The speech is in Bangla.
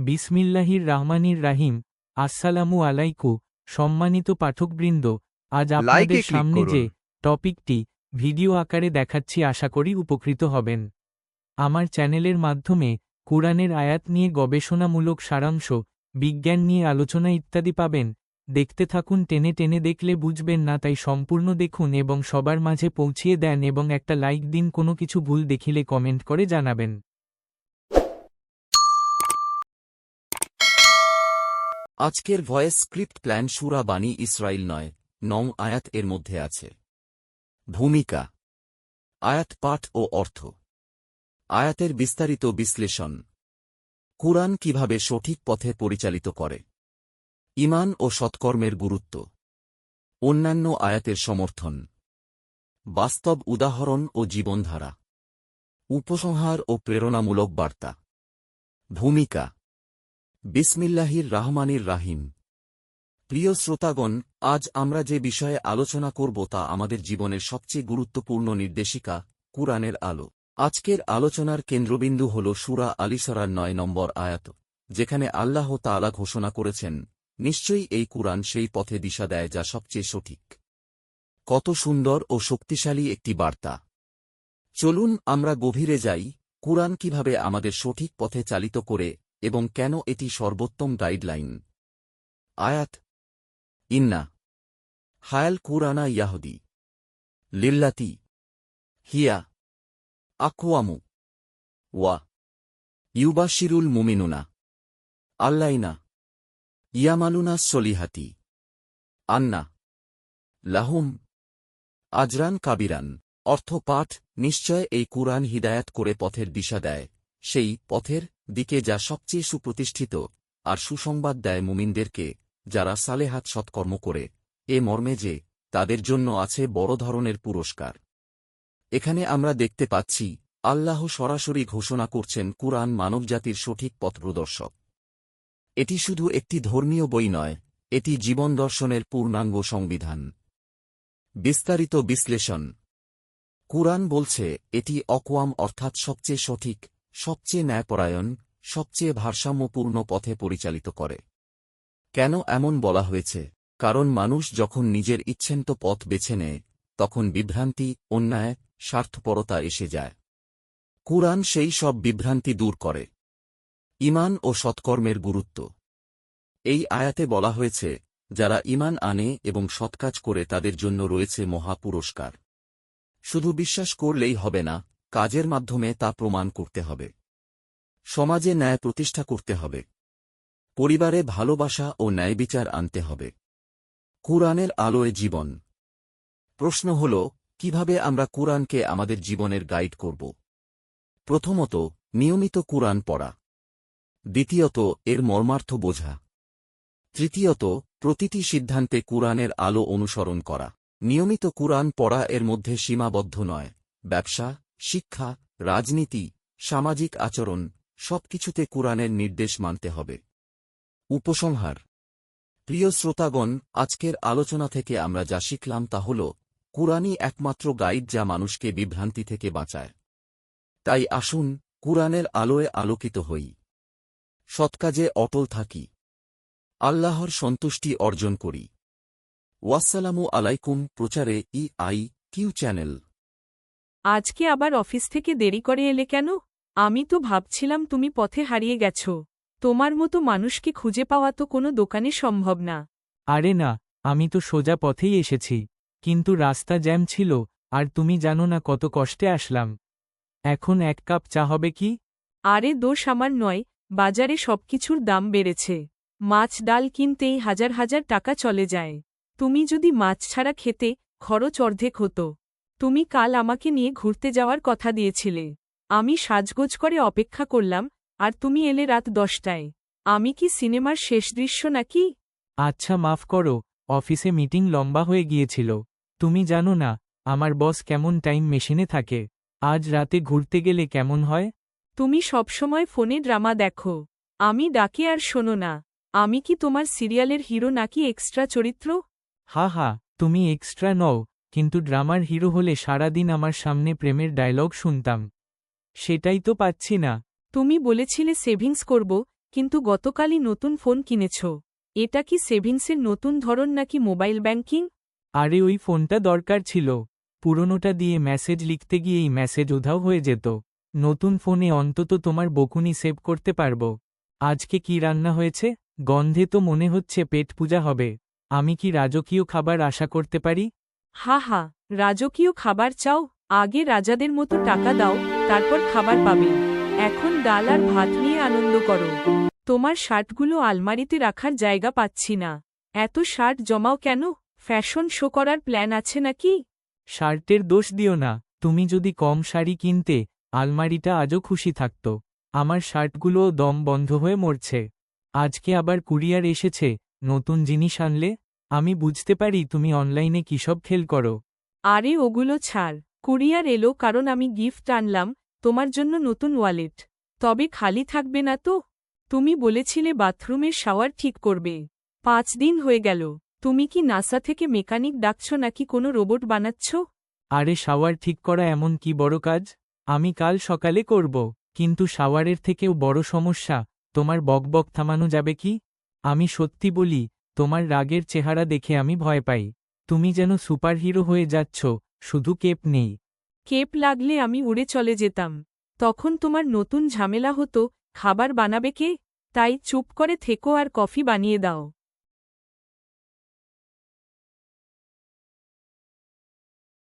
বিসমিল্লাহির রাহমানির রাহিম আসসালামু আলাইকু সম্মানিত পাঠকবৃন্দ আজ আপনাদের সামনে। যে টপিকটি ভিডিও আকারে দেখাচ্ছি আশা করি উপকৃত হবেন। আমার চ্যানেলের মাধ্যমে কুরআনের আয়াত নিয়ে গবেষণামূলক সারাংশ বিজ্ঞান নিয়ে আলোচনা ইত্যাদি পাবেন। দেখতে থাকুন টেনে টেনে দেখলে বুঝবেন না তাই সম্পূর্ণ দেখুন এবং সবার মাঝে পৌঁছিয়ে দেন এবং একটা লাইক দিন কোনো কিছু ভুল দেখিলে কমেন্ট করে জানাবেন। আজকের ভয়েস স্ক্রিপ্ট প্ল্যান সুরা বাণী ইসরাইল নয়, নং আয়াত এর মধ্যে আছে। ভূমিকা, আয়াত পাঠ ও অর্থ। আয়াতের বিস্তারিত বিশ্লেষণ। কুরআন কীভাবে সঠিক পথে পরিচালিত করে। ইমান ও সৎকর্মের গুরুত্ব। অন্যান্য আয়াতের সমর্থন। বাস্তব উদাহরণ ও জীবনধারা। উপসংহার ও প্রেরণামূলক বার্তা। ভূমিকা বিসমিল্লাহির রাহমানির রাহিম। প্রিয় শ্রোতাগণ, আজ আমরা যে বিষয়ে আলোচনা করব তা আমাদের জীবনের সবচেয়ে গুরুত্বপূর্ণ নির্দেশিকা, কুরআনের আলো। আজকের আলোচনার কেন্দ্রবিন্দু হল সুরা আলিসরার নয় নম্বর আয়াত, যেখানে আল্লাহ তাআলা ঘোষণা করেছেন, নিশ্চয়ই এই কুরআন সেই পথে দিশা দেয় যা সবচেয়ে সঠিক। কত সুন্দর ও শক্তিশালী একটি বার্তা। চলুন আমরা গভীরে যাই, কুরআন কীভাবে আমাদের সঠিক পথে চালিত করে এবং কেন এটি সর্বোত্তম গাইডলাইন? আয়াত, ইন্না, হায়াল কুরানা ইয়াহুদি, লিল্লাতি, হিয়া, আকওয়ামু, ওয়া ইউবাশিরুল মুমিনুনা, আল্লাইনা, ইয়ামালুনা সলিহাতি, আন্না, লাহুম, আজরান কাবিরান। অর্থ পাঠ নিশ্চয় এই কুরআন হিদায়াত করে পথের দিশা দেয়, সেই পথের দিকে যা সবচেয়ে সুপ্রতিষ্ঠিত আর সুসংবাদ দেয় মুমিনদেরকে, যারা সালেহাত সৎকর্ম করে, এ মর্মে যে, তাদের জন্য আছে বড় ধরনের পুরস্কার। এখানে আমরা দেখতে পাচ্ছি, আল্লাহ সরাসরি ঘোষণা করছেন কুরআন মানবজাতির সঠিক পথপ্রদর্শক এটি শুধু একটি ধর্মীয় বই নয়, এটি জীবন দর্শনের পূর্ণাঙ্গ সংবিধান। বিস্তারিত বিশ্লেষণ। কুরআন বলছে, এটি অকওয়াম অর্থাৎ সবচেয়ে সঠিক সবচেয়ে ন্যায়পরায়ণ, সবচেয়ে ভারসাম্যপূর্ণ পথে পরিচালিত করে। কেন এমন বলা হয়েছে? কারণ মানুষ যখন নিজের ইচ্ছেন্ত পথ বেছে নেয়, তখন বিভ্রান্তি, অন্যায়, স্বার্থপরতা এসে যায়। কুরআন সেই সব বিভ্রান্তি দূর করে। ইমান ও সৎকর্মের গুরুত্ব। এই আয়াতে বলা হয়েছে, যারা ইমান আনে এবং সৎকাজ করে তাদের জন্য রয়েছে মহা পুরস্কার। শুধু বিশ্বাস করলেই হবে না কাজের মাধ্যমে তা প্রমাণ করতে হবে। সমাজে ন্যায় প্রতিষ্ঠা করতে হবে। পরিবারে ভালোবাসা ও ন্যায়বিচার আনতে হবে। কুরআনের আলোয় জীবন। প্রশ্ন হল, কীভাবে আমরা কুরআনকে আমাদের জীবনের গাইড করব? প্রথমত, নিয়মিত কুরআন পড়া। দ্বিতীয়ত, এর মর্মার্থ বোঝা। তৃতীয়ত, প্রতিটি সিদ্ধান্তে কুরআনের আলো অনুসরণ করা। নিয়মিত কুরআন পড়া এর মধ্যে সীমাবদ্ধ নয়। ব্যবসা শিক্ষা, রাজনীতি, সামাজিক আচরণ, সবকিছুতে কুরআনের নির্দেশ মানতে হবে। উপসংহার। প্রিয় শ্রোতাগণ, আজকের আলোচনা থেকে আমরা যা শিখলাম তা হল, কুরআনই একমাত্র গাইড যা মানুষকে বিভ্রান্তি থেকে বাঁচায়। তাই আসুন, কুরআনের আলোয় আলোকিত হই। সৎকাজে অটল থাকি। আল্লাহর সন্তুষ্টি অর্জন করি। ওয়াসালামু আলাইকুম, প্রচারে ই আই কিউ চ্যানেল। আজকে আবার অফিস থেকে দেরি করে এলে কেন? আমি তো ভাবছিলাম তুমি পথে হারিয়ে গেছ। তোমার মতো মানুষকে খুঁজে পাওয়া তো কোনো দোকানে সম্ভব না। আরে না আমি তো সোজা পথেই এসেছি। কিন্তু রাস্তা জ্যাম ছিল আর তুমি জানো না কত কষ্টে আসলাম। এখন এক কাপ চা হবে কি? আরে দোষ আমার নয় বাজারে সবকিছুর দাম বেড়েছে। মাছ ডাল কিনতেই হাজার হাজার টাকা চলে যায়। তুমি যদি মাছ ছাড়া খেতে খরচ অর্ধেক হতো। তুমি কাল আমাকে নিয়ে ঘুরতে যাওয়ার কথা দিয়েছিলে। আমি সাজগোজ করে অপেক্ষা করলাম আর তুমি এলে রাত দশটায়। আমি কি সিনেমার শেষ দৃশ্য নাকি? আচ্ছা মাফ করো অফিসে মিটিং লম্বা হয়ে গিয়েছিল। তুমি জানো না আমার বস কেমন টাইম মেশিনে থাকে। আজ রাতে ঘুরতে গেলে কেমন হয়? তুমি সবসময় ফোনে ড্রামা দেখো। আমি ডাকে আর শোনো না। আমি কি তোমার সিরিয়ালের হিরো নাকি এক্সট্রা চরিত্র? হা হা তুমি এক্সট্রা নও কিন্তু ড্রামার হিরো হলে সারাদিন আমার সামনে প্রেমের ডায়লগ শুনতাম। সেটাই তো পাচ্ছি না। তুমি বলেছিলে সেভিংস করব কিন্তু গতকালই নতুন ফোন কিনেছ। এটা কি সেভিংসের নতুন ধরন নাকি মোবাইল ব্যাংকিং? আরে ওই ফোনটা দরকার ছিল। পুরনোটা দিয়ে মেসেজ লিখতে গিয়েই মেসেজ উধাও হয়ে যেত। নতুন ফোনে অন্তত তোমার বকুনি সেভ করতে পারব। আজকে কি রান্না হয়েছে? গন্ধে তো মনে হচ্ছে পেট পূজা হবে। আমি কি রাজকীয় খাবার আশা করতে পারি? হা হা, রাজকীয় খাবার চাও, আগে রাজাদের মতো টাকা দাও, তারপর খাবার পাবে। এখন ডাল আর ভাত নিয়ে আনন্দ করো। তোমার শার্টগুলো আলমারিতে রাখার জায়গা পাচ্ছি না। এত শার্ট জমাও কেন? ফ্যাশন শো করার প্ল্যান আছে নাকি? শার্টের দোষ দিও না, তুমি যদি কম শাড়ি কিনতে, আলমারিটা আজও খুশি থাকত। আমার শার্টগুলোও দম বন্ধ হয়ে মরছে। আজকে আবার কুরিয়ার এসেছে, নতুন জিনিস আনলে? আমি বুঝতে পারি তুমি অনলাইনে কিসব খেল করো। আরে ওগুলো ছাড়। কুরিয়ার এলো কারণ আমি গিফট আনলাম তোমার জন্য নতুন ওয়ালেট। তবে খালি থাকবে না তো? তুমি বলেছিলে বাথরুমের শাওয়ার ঠিক করবে। পাঁচ দিন হয়ে গেল। তুমি কি নাসা থেকে মেকানিক ডাকছ নাকি কোনো রোবট বানাচ্ছ? আরে শাওয়ার ঠিক করা এমন কি বড় কাজ? আমি কাল সকালে করব কিন্তু শাওয়ারের থেকেও বড় সমস্যা তোমার বকবক থামানো যাবে কি? আমি সত্যি বলি তোমার রাগের চেহারা দেখে আমি ভয় পাই। তুমি যেন সুপারহিরো হয়ে যাচ্ছ, শুধু কেপ নেই। কেপ লাগলে আমি উড়ে চলে যেতাম। তখন তোমার নতুন ঝামেলা হতো, খাবার বানাবে কে? তাই চুপ করে থেকো আর কফি বানিয়ে দাও।